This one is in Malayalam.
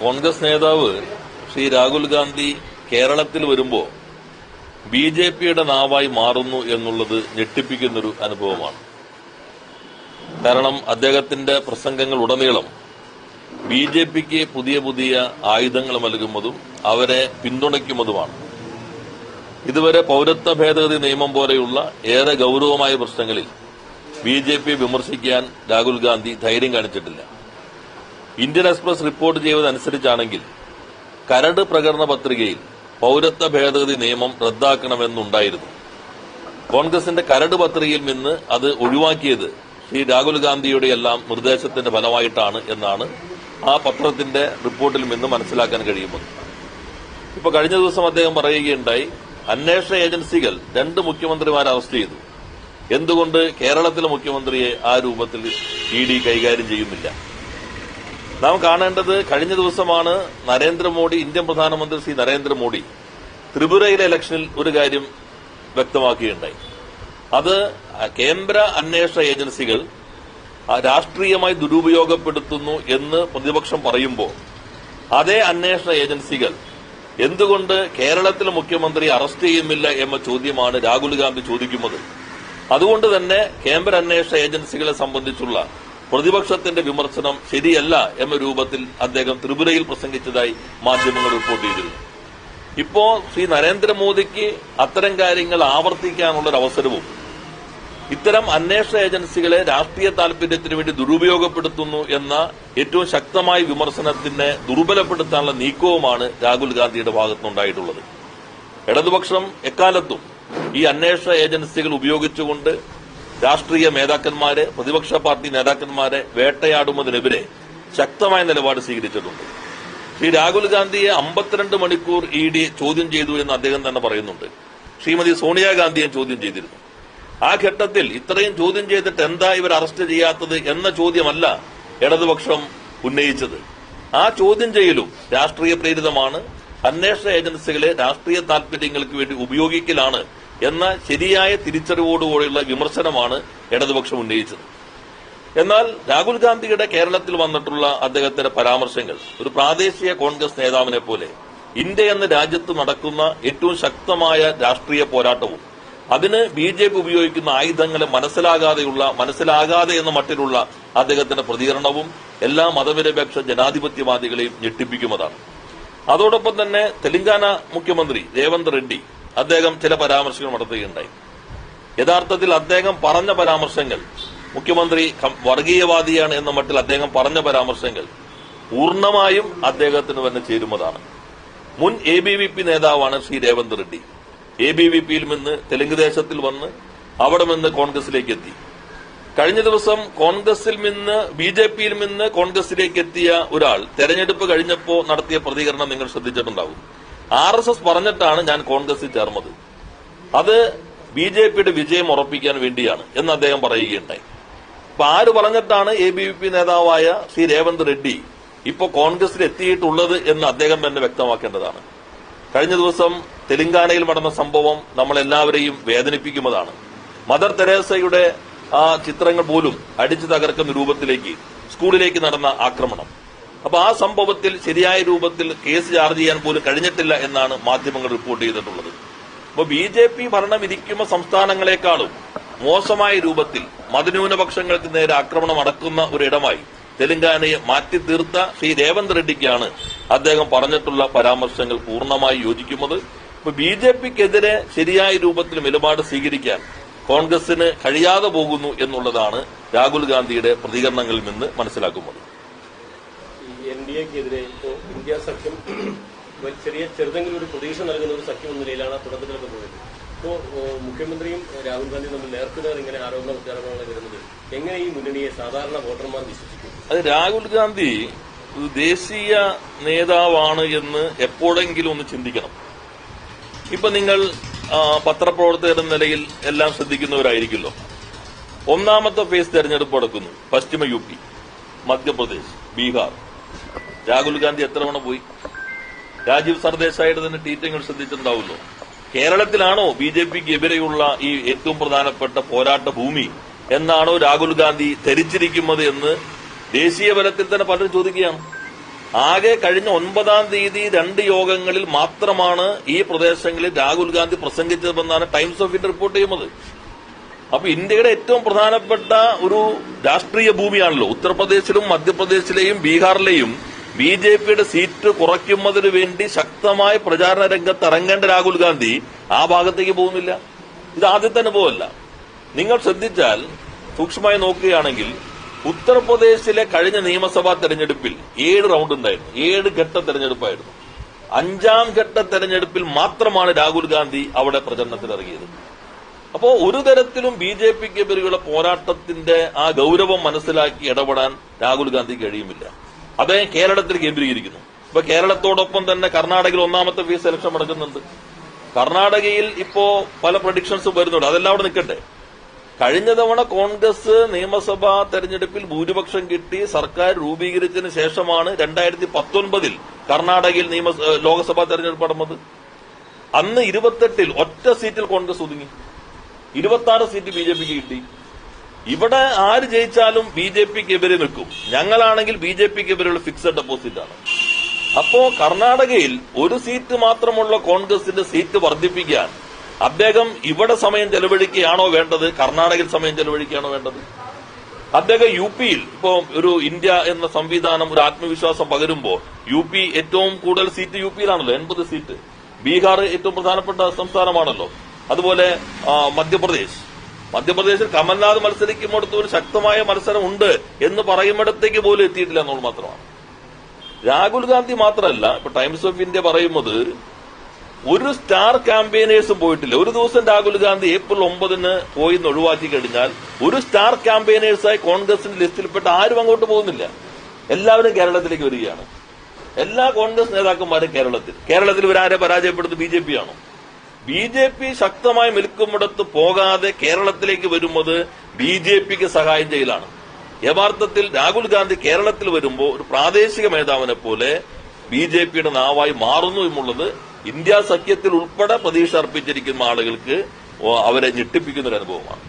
കോൺഗ്രസ് നേതാവ് ശ്രീ രാഹുൽ ഗാന്ധി കേരളത്തിൽ വരുമ്പോൾ ബി ജെ പിയുടെ നാവായി മാറുന്നു എന്നുള്ളത് ഞെട്ടിപ്പിക്കുന്നൊരു അനുഭവമാണ്. കാരണം അദ്ദേഹത്തിന്റെ പ്രസംഗങ്ങൾ ഉടനീളം ബി ജെ പിക്ക് പുതിയ പുതിയ ആയുധങ്ങൾ നൽകുന്നതും അവരെ പിന്തുണയ്ക്കുന്നതുമാണ്. ഇതുവരെ പൌരത്വ ഭേദഗതി നിയമം പോലെയുള്ള ഏറെ ഗൌരവമായ പ്രശ്നങ്ങളിൽ ബി ജെ പി വിമർശിക്കാൻ രാഹുൽ ഗാന്ധി ധൈര്യം കാണിച്ചിട്ടില്ല. ഇന്ത്യൻ എക്സ്പ്രസ് റിപ്പോർട്ട് ചെയ്തതനുസരിച്ചാണെങ്കിൽ കരട് പ്രകടന പത്രികയിൽ പൌരത്വ ഭേദഗതി നിയമം റദ്ദാക്കണമെന്നുണ്ടായിരുന്നു. കോൺഗ്രസിന്റെ കരട് പത്രികയിൽ നിന്ന് അത് ഒഴിവാക്കിയത് ശ്രീ രാഹുൽ ഗാന്ധിയുടെ എല്ലാം നിർദ്ദേശത്തിന്റെ ഫലമായിട്ടാണ് എന്നാണ് ആ പത്രത്തിന്റെ റിപ്പോർട്ടിൽ നിന്ന് മനസ്സിലാക്കാൻ കഴിയുന്നത്. ഇപ്പൊ കഴിഞ്ഞ ദിവസം അദ്ദേഹം പറയുകയുണ്ടായി അന്വേഷണ ഏജൻസികൾ രണ്ട് മുഖ്യമന്ത്രിമാരെ അറസ്റ്റ് ചെയ്തു. എന്തുകൊണ്ട് കേരളത്തിലെ മുഖ്യമന്ത്രിയെ ആ രൂപത്തിൽ ഇ ഡി കൈകാര്യം ചെയ്യുന്നില്ല? നാം കാണേണ്ടത് കഴിഞ്ഞ ദിവസമാണ് നരേന്ദ്രമോദി ഇന്ത്യൻ പ്രധാനമന്ത്രി ശ്രീ നരേന്ദ്രമോദി ത്രിപുരയിലെ ഇലക്ഷനിൽ ഒരു കാര്യം വ്യക്തമാക്കുകയുണ്ടായി അത് കേന്ദ്ര അന്വേഷണ ഏജൻസികൾ രാഷ്ട്രീയമായി ദുരുപയോഗപ്പെടുത്തുന്നു എന്ന് പ്രതിപക്ഷം പറയുമ്പോൾ അതേ അന്വേഷണ ഏജൻസികൾ എന്തുകൊണ്ട് കേരളത്തിലെ മുഖ്യമന്ത്രി അറസ്റ്റ് ചെയ്യുന്നില്ല എന്ന ചോദ്യമാണ് രാഹുൽ ഗാന്ധി ചോദിക്കുന്നത്. അതുകൊണ്ട് തന്നെ കേന്ദ്ര അന്വേഷണ ഏജൻസികളെ സംബന്ധിച്ചുള്ള പ്രതിപക്ഷത്തിന്റെ വിമർശനം ശരിയല്ല എന്ന രൂപത്തിൽ അദ്ദേഹം ത്രിപുരയിൽ പ്രസംഗിച്ചതായി മാധ്യമങ്ങൾ റിപ്പോർട്ട് ചെയ്തിരുന്നു. ഇപ്പോ ശ്രീ നരേന്ദ്രമോദിക്ക് അത്തരം കാര്യങ്ങൾ ആവർത്തിക്കാനുള്ള ഒരു അവസരവും ഇത്തരം അന്വേഷണ ഏജൻസികളെ രാഷ്ട്രീയ താൽപര്യത്തിന് വേണ്ടി ദുരുപയോഗപ്പെടുത്തുന്നു എന്ന ഏറ്റവും ശക്തമായ വിമർശനത്തിനെ ദുർബലപ്പെടുത്താനുള്ള നീക്കവുമാണ് രാഹുൽ ഗാന്ധിയുടെ ഭാഗത്തുനിന്നുണ്ടായിട്ടുള്ളത്. ഇടതുപക്ഷം എക്കാലത്തും ഈ അന്വേഷണ ഏജൻസികൾ ഉപയോഗിച്ചുകൊണ്ട് രാഷ്ട്രീയ നേതാക്കന്മാരെ പ്രതിപക്ഷ പാർട്ടി നേതാക്കന്മാരെ വേട്ടയാടുന്നതിനെതിരെ ശക്തമായ നിലപാട് സ്വീകരിച്ചിട്ടുണ്ട്. ശ്രീ രാഹുൽ ഗാന്ധിയെ അമ്പത്തിരണ്ട് മണിക്കൂർ ഇ ഡി ചോദ്യം ചെയ്തു എന്ന് അദ്ദേഹം തന്നെ പറയുന്നുണ്ട്. ശ്രീമതി സോണിയാഗാന്ധിയെ ചോദ്യം ചെയ്തിരുന്നു. ആ ഘട്ടത്തിൽ ഇത്രയും ചോദ്യം ചെയ്തിട്ട് എന്താ ഇവർ അറസ്റ്റ് ചെയ്യാത്തത് എന്ന ചോദ്യമല്ല ഇടതുപക്ഷം ഉന്നയിച്ചത്. ആ ചോദ്യം ചെയ്യലും രാഷ്ട്രീയ പ്രേരിതമാണ് അന്വേഷണ ഏജൻസികളെ രാഷ്ട്രീയ താൽപര്യങ്ങൾക്ക് വേണ്ടി ഉപയോഗിക്കലാണ് എന്ന ശരിയായ തിരിച്ചറിവോടുകൂടിയുള്ള വിമർശനമാണ് ഇടതുപക്ഷം ഉന്നയിച്ചത്. എന്നാൽ രാഹുൽ ഗാന്ധിയുടെ കേരളത്തിൽ വന്നിട്ടുള്ള അദ്ദേഹത്തിന്റെ പരാമർശങ്ങൾ ഒരു പ്രാദേശിക കോൺഗ്രസ് നേതാവിനെ പോലെ ഇന്ത്യ എന്ന രാജ്യത്ത് നടക്കുന്ന ഏറ്റവും ശക്തമായ രാഷ്ട്രീയ പോരാട്ടവും അതിന് ബി ജെ പി ഉപയോഗിക്കുന്ന ആയുധങ്ങളെ മനസ്സിലാകാതെയുള്ള മനസ്സിലാകാതെ എന്ന മട്ടിലുള്ള അദ്ദേഹത്തിന്റെ പ്രതികരണവും എല്ലാ മതനിരപേക്ഷ ജനാധിപത്യവാദികളെയും ഞെട്ടിപ്പിക്കുന്നതാണ് അതോടൊപ്പം തന്നെ തെലങ്കാന മുഖ്യമന്ത്രി രേവന്ത് റെഡ്ഡി അദ്ദേഹം ചില പരാമർശങ്ങൾ നടത്തുകയുണ്ടായി. യഥാർത്ഥത്തിൽ അദ്ദേഹം പറഞ്ഞ പരാമർശങ്ങൾ മുഖ്യമന്ത്രി വർഗീയവാദിയാണ് എന്ന മട്ടിൽ അദ്ദേഹം പറഞ്ഞ പരാമർശങ്ങൾ പൂർണമായും അദ്ദേഹത്തിന് തന്നെ ചേരുന്നതാണ് മുൻ എ ബി വി പി നേതാവാണ് Shri Revanth Reddy A B V പിയിൽ നിന്ന് തെലുങ്ക് ദേശത്തിൽ വന്ന് അവിടെ നിന്ന് കോൺഗ്രസിലേക്ക് എത്തി കഴിഞ്ഞ ദിവസം കോൺഗ്രസിൽ നിന്ന് ബി ജെ പിയിൽ നിന്ന് കോൺഗ്രസിലേക്ക് എത്തിയ ഒരാൾ തെരഞ്ഞെടുപ്പ് കഴിഞ്ഞപ്പോ നടത്തിയ പ്രതികരണം നിങ്ങൾ ശ്രദ്ധിച്ചിട്ടുണ്ടാവും. ആർ എസ് എസ് പറഞ്ഞിട്ടാണ് ഞാൻ കോൺഗ്രസിൽ ചേർന്നത്. അത് ബി ജെ പിയുടെ വിജയം ഉറപ്പിക്കാൻ വേണ്ടിയാണ് എന്ന് അദ്ദേഹം പറയുകയുണ്ടായി. അപ്പൊ ആര് പറഞ്ഞിട്ടാണ് എ ബി പി നേതാവായ ശ്രീ രേവന്ത് റെഡ്ഡി ഇപ്പോ കോൺഗ്രസിൽ എത്തിയിട്ടുള്ളത് എന്ന് അദ്ദേഹം തന്നെ വ്യക്തമാക്കേണ്ടതാണ്. കഴിഞ്ഞ ദിവസം തെലങ്കാനയിൽ നടന്ന സംഭവം നമ്മളെല്ലാവരെയും വേദനിപ്പിക്കുന്നതാണ്. മദർ തെരേസയുടെ ആ ചിത്രങ്ങൾ പോലും അടിച്ചു തകർക്കുന്ന രൂപത്തിലേക്ക് സ്കൂളിലേക്ക് നടന്ന ആക്രമണം. അപ്പൊ ആ സംഭവത്തിൽ ശരിയായ രൂപത്തിൽ കേസ് ചാർജ് ചെയ്യാൻ പോലും കഴിഞ്ഞിട്ടില്ല എന്നാണ് മാധ്യമങ്ങൾ റിപ്പോർട്ട് ചെയ്തിട്ടുള്ളത്. അപ്പൊ ബി ജെ പി ഭരണം ഇരിക്കുന്ന സംസ്ഥാനങ്ങളെക്കാളും മോശമായ രൂപത്തിൽ മതന്യൂനപക്ഷങ്ങൾക്ക് നേരെ ആക്രമണം അടക്കുന്ന ഒരിടമായി തെലങ്കാനയെ മാറ്റി തീർത്ത ശ്രീ രേവന്ത് റെഡ്ഡിക്കാണ് അദ്ദേഹം പറഞ്ഞിട്ടുള്ള പരാമർശങ്ങൾ പൂർണമായി യോജിക്കുന്നത്. ഇപ്പൊ ബി ജെ പിക്കെതിരെ ശരിയായ രൂപത്തിൽ നിലപാട് സ്വീകരിക്കാൻ കോൺഗ്രസിന് കഴിയാതെ പോകുന്നു എന്നുള്ളതാണ് രാഹുൽ ഗാന്ധിയുടെ പ്രതികരണങ്ങളിൽ നിന്ന് മനസ്സിലാക്കുന്നത്. എക്കെതിരെ ഇപ്പോൾ ഇന്ത്യ സഖ്യം ചെറിയ ചെറുതെങ്കിലും ഒരു പ്രതീക്ഷ നൽകുന്ന ഒരു സഖ്യം എന്ന നിലയിലാണ് തുടക്കത്തിലൊക്കെ പോയത്. ഇപ്പോൾ മുഖ്യമന്ത്രിയും രാഹുൽ ഗാന്ധിയും തമ്മിൽ നേർക്കുനേർ ഇങ്ങനെ ആരോപണ പ്രചാരണങ്ങൾ വരുന്നത്. എങ്ങനെ ഈ മുന്നണിയെ സാധാരണ വോട്ടർമാർ വിശ്വസിക്കും? അത് രാഹുൽ ഗാന്ധി ഒരു ദേശീയ നേതാവാണ് എന്ന് എപ്പോഴെങ്കിലും ഒന്ന് ചിന്തിക്കണം. ഇപ്പൊ നിങ്ങൾ പത്രപ്രവർത്തകരുടെ നിലയിൽ എല്ലാം ശ്രദ്ധിക്കുന്നവരായിരിക്കുമല്ലോ. ഒന്നാമത്തെ ഫേസ് തെരഞ്ഞെടുപ്പ് നടക്കുന്നു. പശ്ചിമ യു പി മധ്യപ്രദേശ് ബീഹാർ. രാഹുൽ ഗാന്ധി എത്ര തവണ പോയി? രാജീവ് സർദേശായിട്ട് തന്നെ ട്വീറ്റുകൾ ശ്രദ്ധിച്ചിട്ടുണ്ടാവുമല്ലോ. കേരളത്തിലാണോ ബി ജെ പിക്ക് എതിരെയുള്ള ഈ ഏറ്റവും പ്രധാനപ്പെട്ട പോരാട്ട ഭൂമി എന്നാണോ രാഹുൽ ഗാന്ധി ധരിച്ചിരിക്കുന്നത് എന്ന് ദേശീയ തലത്തിൽ തന്നെ പലരും ചോദിക്കുകയാണ്. ആകെ കഴിഞ്ഞ ഒൻപതാം തീയതി രണ്ട് യോഗങ്ങളിൽ മാത്രമാണ് ഈ പ്രദേശങ്ങളിൽ രാഹുൽ ഗാന്ധി പ്രസംഗിച്ചതെന്നാണ് ടൈംസ് ഓഫ് ഇന്ത്യ റിപ്പോർട്ട് ചെയ്യുന്നത്. അപ്പൊ ഇന്ത്യയുടെ ഏറ്റവും പ്രധാനപ്പെട്ട ഒരു രാഷ്ട്രീയ ഭൂമിയാണല്ലോ. ഉത്തർപ്രദേശിലും മധ്യപ്രദേശിലെയും ബീഹാറിലെയും ബി ജെ പിയുടെ സീറ്റ് കുറയ്ക്കുന്നതിന് വേണ്ടി ശക്തമായ പ്രചാരണ രംഗത്ത് ഇറങ്ങേണ്ട രാഹുൽ ഗാന്ധി ആ ഭാഗത്തേക്ക് പോകുന്നില്ല. ഇത് ആദ്യത്തെ അനുഭവമല്ല നിങ്ങൾ ശ്രദ്ധിച്ചാൽ സൂക്ഷ്മമായി നോക്കുകയാണെങ്കിൽ ഉത്തർപ്രദേശിലെ കഴിഞ്ഞ നിയമസഭാ തെരഞ്ഞെടുപ്പിൽ ഏഴ് റൗണ്ട് ഉണ്ടായിരുന്നു. ഏഴ് ഘട്ട തെരഞ്ഞെടുപ്പായിരുന്നു. അഞ്ചാം ഘട്ട തെരഞ്ഞെടുപ്പിൽ മാത്രമാണ് രാഹുൽ ഗാന്ധി അവിടെ പ്രചരണത്തിൽ ഇറങ്ങിയത്. അപ്പോ ഒരു തരത്തിലും ബി ജെ പിക്കെതിരെയുള്ള പോരാട്ടത്തിന്റെ ആ ഗൗരവം മനസ്സിലാക്കി ഇടപെടാൻ രാഹുൽ ഗാന്ധി കഴിയുമില്ല. അദ്ദേഹം കേരളത്തിൽ കേന്ദ്രീകരിക്കുന്നു. ഇപ്പൊ കേരളത്തോടൊപ്പം തന്നെ കർണാടകയിൽ ഒന്നാമത്തെ ഫീസ് സെലക്ഷൻ നടക്കുന്നുണ്ട് കർണാടകയിൽ ഇപ്പോ പല പ്രഡിക്ഷൻസും വരുന്നുണ്ട്. അതെല്ലാം അവിടെ നിൽക്കട്ടെ കഴിഞ്ഞ തവണ കോൺഗ്രസ് നിയമസഭാ തെരഞ്ഞെടുപ്പിൽ ഭൂരിപക്ഷം കിട്ടി. സർക്കാർ രൂപീകരിച്ചതിന് ശേഷമാണ് രണ്ടായിരത്തി പത്തൊൻപതിൽ കർണാടകയിൽ നിയമ ലോക്സഭാ തെരഞ്ഞെടുപ്പ് നടന്നത്. അന്ന് ഇരുപത്തെട്ടിൽ ഒറ്റ സീറ്റിൽ കോൺഗ്രസ് ഒതുങ്ങി. ഇരുപത്തി സീറ്റ് ബി ജെ പിക്ക് കിട്ടി. ഇവിടെ ആര് ജയിച്ചാലും ബി ജെ പിക്ക് എതിരെ നിൽക്കും. ഞങ്ങളാണെങ്കിൽ ബി ജെ പിക്ക് എതിരെയുള്ള ഫിക്സഡ് ഡെപ്പോസിറ്റ് ആണ്. അപ്പോ കർണാടകയിൽ ഒരു സീറ്റ് മാത്രമുള്ള കോൺഗ്രസിന്റെ സീറ്റ് വർദ്ധിപ്പിക്കാൻ അദ്ദേഹം ഇവിടെ സമയം ചെലവഴിക്കുകയാണോ വേണ്ടത്? കർണാടകയിൽ സമയം ചെലവഴിക്കുകയാണോ വേണ്ടത്? അദ്ദേഹം യു പിയിൽ ഇപ്പോ ഒരു ഇന്ത്യ എന്ന സംവിധാനം ഒരു ആത്മവിശ്വാസം പകരുമ്പോൾ യു പി ഏറ്റവും കൂടുതൽ സീറ്റ് യു പിയിലാണല്ലോ എൺപത് സീറ്റ്. ബീഹാർ ഏറ്റവും പ്രധാനപ്പെട്ട സംസ്ഥാനമാണല്ലോ. അതുപോലെ മധ്യപ്രദേശ്. മധ്യപ്രദേശിൽ കമൽനാഥ് മത്സരിക്കുമ്പോഴത്ത് ഒരു ശക്തമായ മത്സരം ഉണ്ട് എന്ന് പറയുന്നിടത്തേക്ക് പോലും എത്തിയിട്ടില്ല എന്നുള്ളത് മാത്രമാണ്. രാഹുൽ ഗാന്ധി മാത്രമല്ല ഇപ്പൊ ടൈംസ് ഓഫ് ഇന്ത്യ പറയുന്നത് ഒരു സ്റ്റാർ ക്യാമ്പയിനേഴ്സും പോയിട്ടില്ല. ഒരു ദിവസം രാഹുൽ ഗാന്ധി ഏപ്രിൽ ഒമ്പതിന് പോയി എന്ന് ഒഴിവാക്കി കഴിഞ്ഞാൽ ഒരു സ്റ്റാർ ക്യാമ്പയിനേഴ്സായി കോൺഗ്രസിന്റെ ലിസ്റ്റിൽപ്പെട്ട ആരും അങ്ങോട്ട് പോകുന്നില്ല. എല്ലാവരും കേരളത്തിലേക്ക് വരികയാണ്. എല്ലാ കോൺഗ്രസ് നേതാക്കന്മാരും കേരളത്തിൽ. കേരളത്തിൽ ഇവരാരെ പരാജയപ്പെടുന്നത് ബി ജെ പി ആണോ? ബി ജെ പി ശക്തമായി നിൽക്കുമിടത്ത് പോകാതെ കേരളത്തിലേക്ക് വരുന്നത് ബി ജെ പിക്ക് സഹായം ചെയ്യലാണ്. യഥാർത്ഥത്തിൽ രാഹുൽ ഗാന്ധി കേരളത്തിൽ വരുമ്പോൾ ഒരു പ്രാദേശിക മേധാവിനെ പോലെ ബി ജെ പിയുടെ നാവായി മാറുന്നു എന്നുള്ളത് ഇന്ത്യ സഖ്യത്തിൽ ഉൾപ്പെടെ പ്രതീക്ഷ അർപ്പിച്ചിരിക്കുന്ന ആളുകൾക്ക് അവരെ ഞെട്ടിപ്പിക്കുന്ന ഒരു അനുഭവമാണ്.